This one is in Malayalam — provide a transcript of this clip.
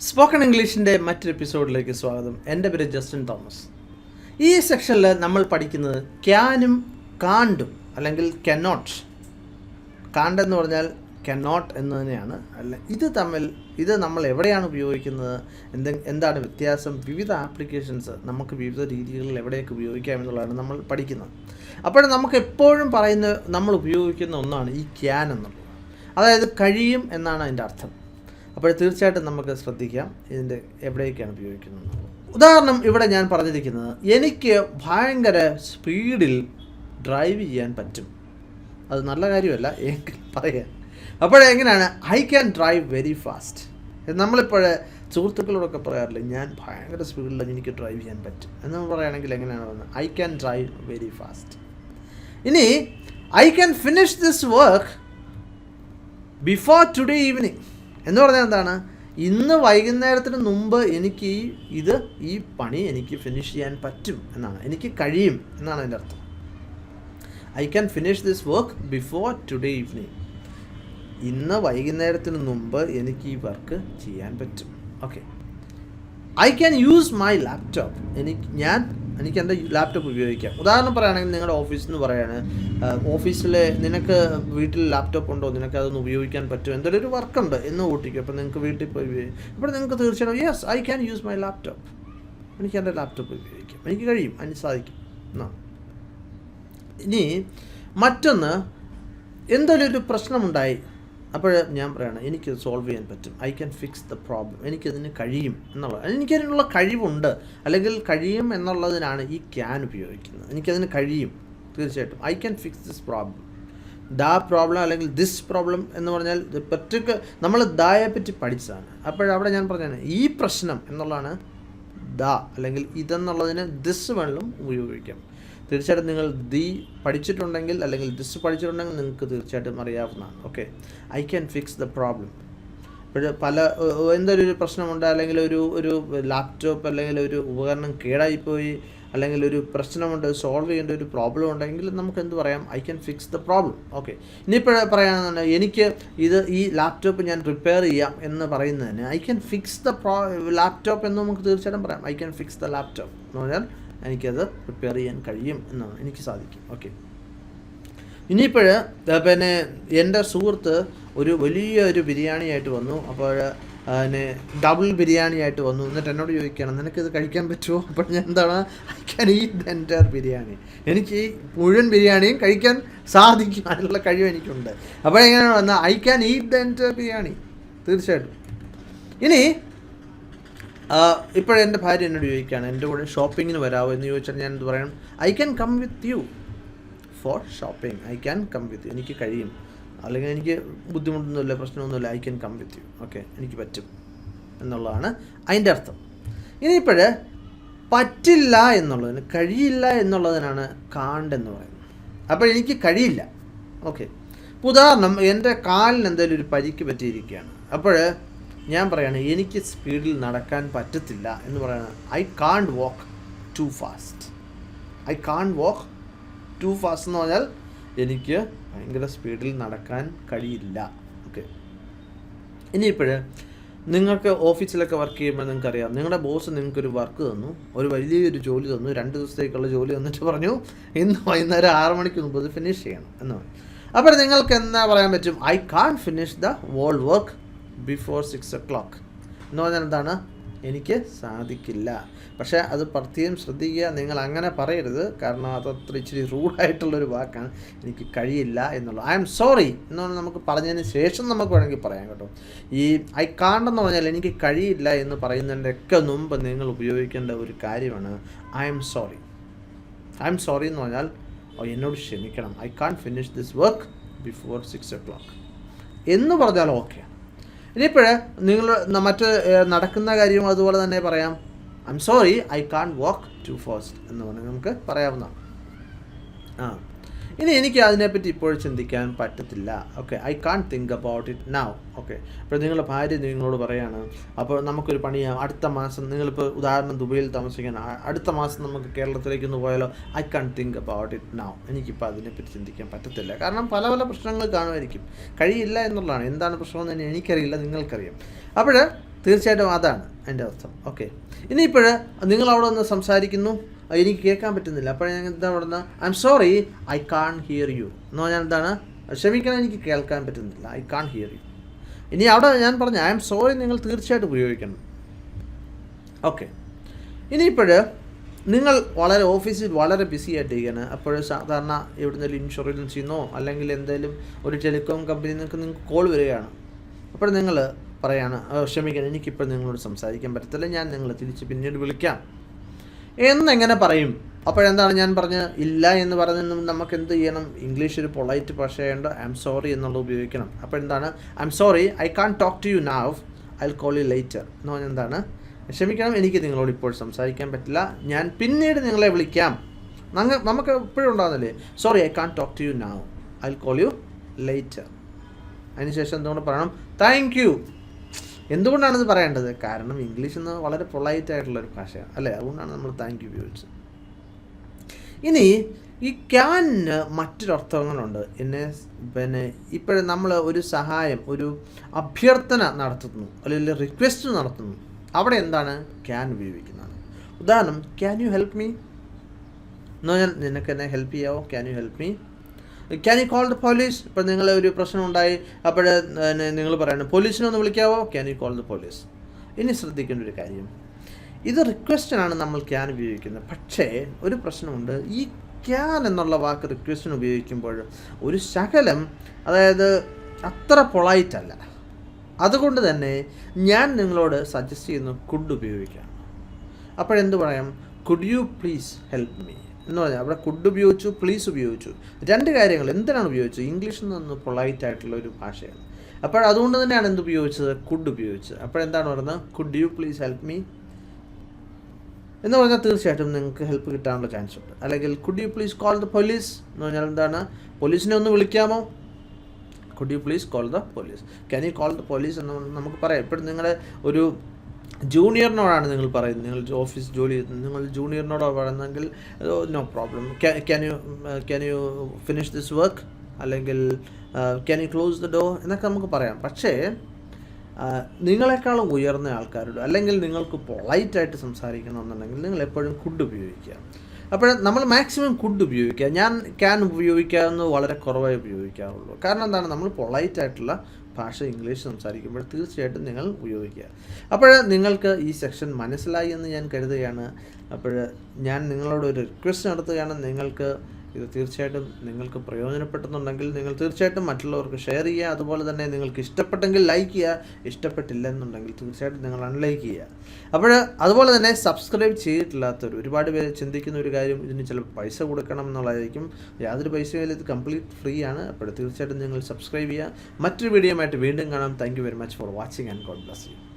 സ്പോക്കൺ ഇംഗ്ലീഷിന്റെ മറ്റൊരു എപ്പിസോഡിലേക്ക് സ്വാഗതം. എന്റെ പേര് ജസ്റ്റിൻ തോമസ്. ഈ സെക്ഷനിൽ നമ്മൾ പഠിക്കുന്നത് ക്യാനും കാണ്ടും അല്ലെങ്കിൽ കനോട്ട് കാണ്ട് എന്ന് പറഞ്ഞാൽ കനോട്ട് എന്ന് തന്നെയാണ് അല്ല ഇത് തമ്മിൽ ഇത് നമ്മൾ എവിടെയാണ് ഉപയോഗിക്കുന്നത്? എന്ത് എന്താണ് വ്യത്യാസം? വിവിധ ആപ്ലിക്കേഷൻസ് നമുക്ക് വിവിധ രീതികളിൽ എവിടെയൊക്കെ ഉപയോഗിക്കാം എന്നുള്ളതാണ് നമ്മൾ പഠിക്കുന്നത്. അപ്പോൾ നമുക്ക് എപ്പോഴും പറയുന്ന നമ്മൾ ഉപയോഗിക്കുന്ന ഒന്നാണ് ഈ ക്യാൻ എന്നുള്ളത്. അതായത് കഴിയും എന്നാണ് അതിന്റെ അർത്ഥം. അപ്പോൾ തീർച്ചയായിട്ടും നമുക്ക് ശ്രദ്ധിക്കാം ഇതിന്റെ എവിടെയൊക്കെയാണ് ഉപയോഗിക്കുന്നത്. ഉദാഹരണം ഇവിടെ ഞാൻ പറഞ്ഞിരിക്കുന്നത് എനിക്ക് ഭയങ്കര സ്പീഡിൽ ഡ്രൈവ് ചെയ്യാൻ പറ്റും. അത് നല്ല കാര്യമല്ല എങ്കിൽ പറയാം. അപ്പോഴെങ്ങനെയാണ് I can drive very fast നമ്മളിപ്പോൾ സുഹൃത്തുക്കളോടൊക്കെ പറയാറില്ല ഞാൻ ഭയങ്കര സ്പീഡിൽ എനിക്ക് ഡ്രൈവ് ചെയ്യാൻ പറ്റും. എന്ന് പറയുകയാണെങ്കിൽ എങ്ങനെയാണ് പറയുന്നത്? I can drive very fast ഇനി I can finish this work before today evening എന്ന് പറഞ്ഞാൽ എന്താണ്? ഇന്ന് വൈകുന്നേരത്തിന് മുമ്പ് എനിക്ക് ഈ ഇത് ഈ പണി എനിക്ക് ഫിനിഷ് ചെയ്യാൻ പറ്റും എന്നാണ്. എനിക്ക് കഴിയും എന്നാണ് അതിന്റെ അർത്ഥം. I can finish this work before today evening ഇന്ന് വൈകുന്നേരത്തിന് മുമ്പ് എനിക്ക് ഈ വർക്ക് ചെയ്യാൻ പറ്റും. Okay I can use my laptop എനിക്ക് ഞാൻ എനിക്ക് എന്റെ ലാപ്ടോപ്പ് ഉപയോഗിക്കാം. ഉദാഹരണം പറയുകയാണെങ്കിൽ നിങ്ങളുടെ ഓഫീസിൽ നിന്ന് പറയാണ് ഓഫീസിലെ നിനക്ക് വീട്ടിൽ ലാപ്ടോപ്പ് ഉണ്ടോ? നിനക്ക് അതൊന്ന് ഉപയോഗിക്കാൻ പറ്റുമോ? എന്തെങ്കിലും ഒരു വർക്കുണ്ട് എന്ന് ഓട്ടിക്കും അപ്പോൾ നിങ്ങൾക്ക് വീട്ടിൽ പോയി ഉപയോഗിക്കും അപ്പോൾ നിങ്ങൾക്ക് തീർച്ചയായും yes I can use my laptop എനിക്ക് എന്റെ ലാപ്ടോപ്പ് ഉപയോഗിക്കാം. എനിക്ക് കഴിയും. അതിന് സാധിക്കും. എന്നാ. ഇനി മറ്റൊന്ന് എന്തെങ്കിലും ഒരു പ്രശ്നമുണ്ടായി അപ്പോൾ ഞാൻ പറയണം എനിക്ക് സോൾവ് ചെയ്യാൻ പറ്റും. I can fix the problem എനിക്കതിന് കഴിയും എന്നുള്ളത്. എനിക്കതിനുള്ള കഴിവുണ്ട്. അല്ലെങ്കിൽ കഴിയും എന്നുള്ളതിനാണ് ഈ ക്യാൻ ഉപയോഗിക്കുന്നത്. എനിക്കതിന് കഴിയും. തീർച്ചയായിട്ടും. I can fix this problem the problem അല്ലെങ്കിൽ ദിസ് പ്രോബ്ലം എന്ന് പറഞ്ഞാൽ പർട്ടിക്കുലർ നമ്മൾ ദയെ പറ്റി പഠിച്ചതാണ്. അപ്പോഴവിടെ ഞാൻ പറഞ്ഞാണ് ഈ പ്രശ്നം എന്നുള്ളതാണ് ദ അല്ലെങ്കിൽ ഇതെന്നുള്ളതിന് ദിസ് വെള്ളം ഉപയോഗിക്കാം. തീർച്ചയായിട്ടും നിങ്ങൾ ദി പഠിച്ചിട്ടുണ്ടെങ്കിൽ അല്ലെങ്കിൽ ദിസ് പഠിച്ചിട്ടുണ്ടെങ്കിൽ നിങ്ങൾക്ക് തീർച്ചയായിട്ടും അറിയാവുന്നതാണ് okay I can fix the problem ഇപ്പോൾ പല എന്തൊരു പ്രശ്നമുണ്ട് അല്ലെങ്കിൽ ഒരു ഒരു ലാപ്ടോപ്പ് അല്ലെങ്കിൽ ഒരു ഉപകരണം കേടായിപ്പോയി അല്ലെങ്കിൽ ഒരു പ്രശ്നമുണ്ട് സോൾവ് ചെയ്യേണ്ട ഒരു പ്രോബ്ലം ഉണ്ടെങ്കിൽ നമുക്ക് എന്ത് പറയാം? I can fix the problem okay ഇനിയിപ്പോൾ പറയുകയാണെന്നുണ്ടെങ്കിൽ എനിക്ക് ഇത് ഈ ലാപ്ടോപ്പ് ഞാൻ റിപ്പയർ ചെയ്യാം എന്ന് പറയുന്നതിന് I can fix the pro laptop എന്ന് നമുക്ക് തീർച്ചയായിട്ടും പറയാം. I can fix the laptop എന്ന് പറഞ്ഞാൽ എനിക്കത് പ്രിപ്പയർ ചെയ്യാൻ കഴിയും എന്നാണ് എനിക്ക് സാധിക്കും. ഓക്കെ ഇനിയിപ്പോൾ പിന്നെ എന്റെ സുഹൃത്ത് ഒരു വലിയ ഒരു ബിരിയാണിയായിട്ട് വന്നു. അപ്പോൾ പിന്നെ ഡബിൾ ബിരിയാണി ആയിട്ട് വന്നു. എന്നിട്ട് എന്നോട് ചോദിക്കുകയാണ് നിനക്കിത് കഴിക്കാൻ പറ്റുമോ? അപ്പോൾ ഞാൻ എന്താണ് I can eat the entire biryani. എനിക്ക് മുഴുവൻ ബിരിയാണിയും കഴിക്കാൻ സാധിക്കും അതിനുള്ള കഴിവ് എനിക്കുണ്ട്. അപ്പോൾ എങ്ങനെയാണ് വന്നാൽ I can eat the entire biryani. തീർച്ചയായിട്ടും. ഇനി ഇപ്പോഴെന്റെ ഭാര്യ എന്നോട് ചോദിക്കുകയാണ് എന്റെ കൂടെ ഷോപ്പിങ്ങിന് വരാമോ എന്ന് ചോദിച്ചാൽ ഞാൻ എന്ത് പറയണം I can come with you for shopping I can come with you എനിക്ക് കഴിയും. അല്ലെങ്കിൽ എനിക്ക് ബുദ്ധിമുട്ടൊന്നുമില്ല പ്രശ്നമൊന്നുമില്ല. I can come with you okay എനിക്ക് പറ്റും. എന്നുള്ളതാണ് അതിന്റെ അർത്ഥം. ഇനിയിപ്പോൾ പറ്റില്ല എന്നുള്ളതിന് കഴിയില്ല എന്നുള്ളതിനാണ് കാണ്ട് എന്ന് പറയുന്നത്. അപ്പോൾ എനിക്ക് കഴിയില്ല. ഓക്കെ ഉദാഹരണം എന്റെ കാലിന് എന്തെങ്കിലും ഒരു പരിക്ക് പറ്റിയിരിക്കുകയാണ്. അപ്പോൾ ഞാൻ പറയാണ് എനിക്ക് സ്പീഡിൽ നടക്കാൻ പറ്റത്തില്ല എന്ന് പറയുന്നത് I can't walk too fast I can't walk too fast എന്ന് പറഞ്ഞാൽ എനിക്ക് ഭയങ്കര സ്പീഡിൽ നടക്കാൻ കഴിയില്ല. ഓക്കെ ഇനിയിപ്പോൾ നിങ്ങൾക്ക് ഓഫീസിലൊക്കെ വർക്ക് ചെയ്യുമ്പോൾ നിങ്ങൾക്കറിയാം നിങ്ങളുടെ ബോസ് നിങ്ങൾക്കൊരു വർക്ക് തന്നു ഒരു വലിയൊരു ജോലി തന്നു രണ്ട് ദിവസത്തേക്കുള്ള ജോലി തന്നിട്ട് പറഞ്ഞു ഇന്ന് വൈകുന്നേരം ആറ് മണിക്ക് മുമ്പ് ഫിനിഷ് ചെയ്യണം എന്ന് പറഞ്ഞു. അപ്പോൾ നിങ്ങൾക്ക് എന്താ പറയാൻ പറ്റും? I can't finish the whole work before six o'clock എന്ന് പറഞ്ഞാൽ എന്താണ്? എനിക്ക് സാധിക്കില്ല. പക്ഷേ അത് പ്രത്യേകം ശ്രദ്ധിക്കുക. നിങ്ങൾ അങ്ങനെ പറയരുത്. കാരണം അത് അത്ര ഇച്ചിരി റൂഡായിട്ടുള്ളൊരു വാക്കാണ്. എനിക്ക് കഴിയില്ല എന്നുള്ളത്. ഐ എം സോറി എന്നാണ് നമുക്ക് പറഞ്ഞതിന് ശേഷം നമുക്ക് വേണമെങ്കിൽ പറയാം കേട്ടോ. ഈ ഐ കാണ്ടെന്ന് പറഞ്ഞാൽ എനിക്ക് കഴിയില്ല എന്ന് പറയുന്നതിന്റെ ഒക്കെ മുമ്പ് നിങ്ങൾ ഉപയോഗിക്കേണ്ട ഒരു കാര്യമാണ് I M sorry I M sorry എന്ന് പറഞ്ഞാൽ "ഓ, എന്നോട് ക്ഷമിക്കണം. I can't finish this work before six o'clock എന്ന് പറഞ്ഞാൽ ഓക്കെ ഇനിയിപ്പോൾ നിങ്ങൾ മറ്റ് നടക്കുന്ന കാര്യവും അതുപോലെ തന്നെ പറയാം. I'm sorry I can't walk too fast എന്ന് പറഞ്ഞാൽ നമുക്ക് പറയാവുന്നതാണ്. ആ. ഇനി എനിക്ക് അതിനെപ്പറ്റി ഇപ്പോൾ ചിന്തിക്കാൻ പറ്റത്തില്ല. Okay I can't think about it now okay അപ്പോൾ നിങ്ങളുടെ ഭാര്യ നിങ്ങളോട് പറയാണ് അപ്പോൾ നമുക്കൊരു പണി അടുത്ത മാസം നിങ്ങളിപ്പോൾ ഉദാഹരണം ദുബൈയിൽ താമസിക്കാൻ അടുത്ത മാസം നമുക്ക് കേരളത്തിലേക്ക് ഒന്ന് പോയാലോ? I can't think about it now എനിക്കിപ്പോൾ അതിനെപ്പറ്റി ചിന്തിക്കാൻ പറ്റത്തില്ല. കാരണം പല പല പ്രശ്നങ്ങൾ കാണുമായിരിക്കും. കഴിയില്ല എന്നുള്ളതാണ്. എന്താണ് പ്രശ്നമെന്ന് തന്നെ എനിക്കറിയില്ല നിങ്ങൾക്കറിയാം. അപ്പോൾ തീർച്ചയായിട്ടും അതാണ് എന്റെ അർത്ഥം ഓക്കെ ഇനിയിപ്പോൾ നിങ്ങൾ അവിടെ നിന്ന് സംസാരിക്കുന്നു. എനിക്ക് കേൾക്കാൻ പറ്റുന്നില്ല. അപ്പോൾ ഞാൻ എന്താ പറയുന്നത് I am sorry I can't hear you എന്ന് പറഞ്ഞാൽ എന്താണ്? ക്ഷമിക്കണം എനിക്ക് കേൾക്കാൻ പറ്റുന്നില്ല. ഐ കാൺ ഹിയർ യു ഇനി അവിടെ ഞാൻ പറഞ്ഞു ഐ എം സോറി നിങ്ങൾ തീർച്ചയായിട്ടും ഉപയോഗിക്കണം. ഓക്കെ ഇനിയിപ്പോൾ നിങ്ങൾ വളരെ ഓഫീസിൽ വളരെ ബിസി ആയിട്ടിരിക്കുകയാണ്. അപ്പോൾ സാധാരണ എവിടുന്നെങ്കിലും ഇൻഷുറൻസിൽ നിന്നോ അല്ലെങ്കിൽ എന്തെങ്കിലും ഒരു ടെലികോം കമ്പനിയിൽ നിന്നൊക്കെ നിങ്ങൾക്ക് കോൾ വരികയാണ്. അപ്പോൾ നിങ്ങൾ പറയാണ് "ഓ, ക്ഷമിക്കണം എനിക്കിപ്പോൾ നിങ്ങളോട് സംസാരിക്കാൻ പറ്റത്തില്ല. ഞാൻ നിങ്ങളെ തിരിച്ച് പിന്നീട് വിളിക്കാം. എന്നെങ്ങനെ പറയും? അപ്പോഴെന്താണ് ഞാൻ പറഞ്ഞത് ഇല്ല എന്ന് പറഞ്ഞ് നമുക്ക് എന്ത് ചെയ്യണം? ഇംഗ്ലീഷ് ഒരു പൊളൈറ്റ് ഭാഷയുണ്ട് ഐ എം സോറി എന്നുള്ളത് ഉപയോഗിക്കണം. അപ്പോൾ എന്താണ് I am sorry I can't talk to you now I call you later എന്ന് പറഞ്ഞാൽ എന്താണ് ക്ഷമിക്കണം എനിക്ക് നിങ്ങളോട് ഇപ്പോൾ സംസാരിക്കാൻ പറ്റില്ല. ഞാൻ പിന്നീട് നിങ്ങളെ വിളിക്കാം. നമുക്ക് എപ്പോഴും ഉണ്ടാകുന്നില്ലേ sorry I can't talk to you now I call you later അതിനുശേഷം എന്തുകൊണ്ട് പറയണം? താങ്ക് യു എന്തുകൊണ്ടാണ് ഇത് പറയേണ്ടത്? കാരണം ഇംഗ്ലീഷ് എന്ന് വളരെ പൊളൈറ്റ് ആയിട്ടുള്ള ഒരു ഭാഷയാണ് അല്ലേ? അതുകൊണ്ടാണ് നമ്മൾ താങ്ക് യു ഉപയോഗിച്ചത്. ഇനി ഈ ക്യാനിന് മറ്റൊരർത്ഥങ്ങളുണ്ട് എന്നെ പിന്നെ ഇപ്പോഴും നമ്മൾ ഒരു സഹായം ഒരു അഭ്യർത്ഥന നടത്തുന്നു. അല്ലെങ്കിൽ റിക്വസ്റ്റ് നടത്തുന്നു. അവിടെ എന്താണ്? ക്യാൻ ഉപയോഗിക്കുന്നത് ഉദാഹരണം ക്യാൻ യു ഹെൽപ്പ് മീ എന്ന് പറഞ്ഞാൽ നിനക്ക് എന്നെ help ചെയ്യാവോ? Can you help me can you call the police ഇപ്പം നിങ്ങൾ ഒരു പ്രശ്നം ഉണ്ടായി. അപ്പോൾ നിങ്ങൾ പറയണം പോലീസിനെ ഒന്ന് വിളിക്കാവോ? Can you call the police ഇനി ശ്രദ്ധിക്കേണ്ട ഒരു കാര്യം. ഇത് റിക്വസ്റ്റിനാണ് നമ്മൾ ക്യാൻ ഉപയോഗിക്കുന്നത്. പക്ഷേ ഒരു പ്രശ്നമുണ്ട്. ഈ ക്യാൻ എന്നുള്ള വാക്ക് റിക്വസ്റ്റിന് ഉപയോഗിക്കുമ്പോൾ ഒരു ശകലം അതായത് അത്ര പൊളൈറ്റ് അല്ല. അതുകൊണ്ട് തന്നെ ഞാൻ നിങ്ങളോട് സജസ്റ്റ് ചെയ്യുന്നു കുഡ് ഉപയോഗിക്കാം. അപ്പോഴെന്ത് പറയാം? Could you please help me എന്ന് പറഞ്ഞാൽ അവിടെ കുഡ് ഉപയോഗിച്ചു പ്ലീസ് ഉപയോഗിച്ചു. രണ്ട് കാര്യങ്ങൾ എന്തിനാണ് ഉപയോഗിച്ചത്? ഇംഗ്ലീഷിൽ നിന്ന് പൊളൈറ്റ് ആയിട്ടുള്ള ഒരു ഭാഷയാണ്. അപ്പോൾ അതുകൊണ്ട് തന്നെയാണ് എന്ത് ഉപയോഗിച്ചത്? കുഡ് ഉപയോഗിച്ചത്. അപ്പോഴെന്താണ് പറയുന്നത് could you please help me എന്ന് പറഞ്ഞാൽ തീർച്ചയായിട്ടും നിങ്ങൾക്ക് ഹെൽപ്പ് കിട്ടാനുള്ള ചാൻസ് ഉണ്ട്. അല്ലെങ്കിൽ could you please call the police എന്ന് പറഞ്ഞാൽ എന്താണ്? പോലീസിനെ ഒന്ന് വിളിക്കാമോ? Could you please call the police can you call the police എന്ന് നമുക്ക് പറയാം. ഇപ്പോഴും നിങ്ങളുടെ ഒരു ജൂനിയറിനോടാണ് നിങ്ങൾ പറയുന്നത്? നിങ്ങൾ ഓഫീസ് ജോലി ചെയ്യുന്നത്. നിങ്ങൾ ജൂനിയറിനോടോ പറയുന്നെങ്കിൽ no problem can you can you finish this work അല്ലെങ്കിൽ can you close the door എന്നൊക്കെ നമുക്ക് പറയാം. പക്ഷേ നിങ്ങളെക്കാളും ഉയർന്ന ആൾക്കാരോട് അല്ലെങ്കിൽ നിങ്ങൾക്ക് പൊളൈറ്റായിട്ട് സംസാരിക്കണമെന്നുണ്ടെങ്കിൽ നിങ്ങൾ എപ്പോഴും കുഡ് ഉപയോഗിക്കുക. അപ്പോൾ നമ്മൾ മാക്സിമം കുഡ് ഉപയോഗിക്കുക. ഞാൻ ക്യാൻ ഉപയോഗിക്കാവുന്നത് വളരെ കുറവായി ഉപയോഗിക്കാറുള്ളൂ കാരണം എന്താണ്? നമ്മൾ പൊളൈറ്റ് ആയിട്ടുള്ള ഭാഷ ഇംഗ്ലീഷ് സംസാരിക്കുമ്പോൾ തീർച്ചയായിട്ടും നിങ്ങൾ ഉപയോഗിക്കുക. അപ്പോൾ നിങ്ങൾക്ക് ഈ സെക്ഷൻ മനസ്സിലായി എന്ന് ഞാൻ കരുതുകയാണ്. അപ്പോൾ ഞാൻ നിങ്ങളോട് ഒരു റിക്വസ്റ്റ് നടത്തുകയാണ്. നിങ്ങൾക്ക് ഇത് തീർച്ചയായിട്ടും നിങ്ങൾക്ക് പ്രയോജനപ്പെട്ടെന്നുണ്ടെങ്കിൽ നിങ്ങൾ തീർച്ചയായിട്ടും മറ്റുള്ളവർക്ക് ഷെയർ ചെയ്യുക. അതുപോലെ തന്നെ നിങ്ങൾക്ക് ഇഷ്ടപ്പെട്ടെങ്കിൽ ലൈക്ക് ചെയ്യുക. ഇഷ്ടപ്പെട്ടില്ല എന്നുണ്ടെങ്കിൽ തീർച്ചയായിട്ടും നിങ്ങൾ അൺലൈക്ക് ചെയ്യുക. അപ്പോൾ അതുപോലെ തന്നെ സബ്സ്ക്രൈബ് ചെയ്തിട്ടില്ലാത്തവർ ഒരുപാട് പേര് ചിന്തിക്കുന്ന ഒരു കാര്യം ഇതിന് ചിലപ്പോൾ പൈസ കൊടുക്കണം എന്നുള്ളതായിരിക്കും. യാതൊരു പൈസയും ഇത് കംപ്ലീറ്റ് ഫ്രീ ആണ്. അപ്പോൾ തീർച്ചയായിട്ടും നിങ്ങൾ സബ്സ്ക്രൈബ് ചെയ്യുക. മറ്റൊരു വീഡിയോ ആയിട്ട് വീണ്ടും കാണാം. Thank very much for watching and God bless you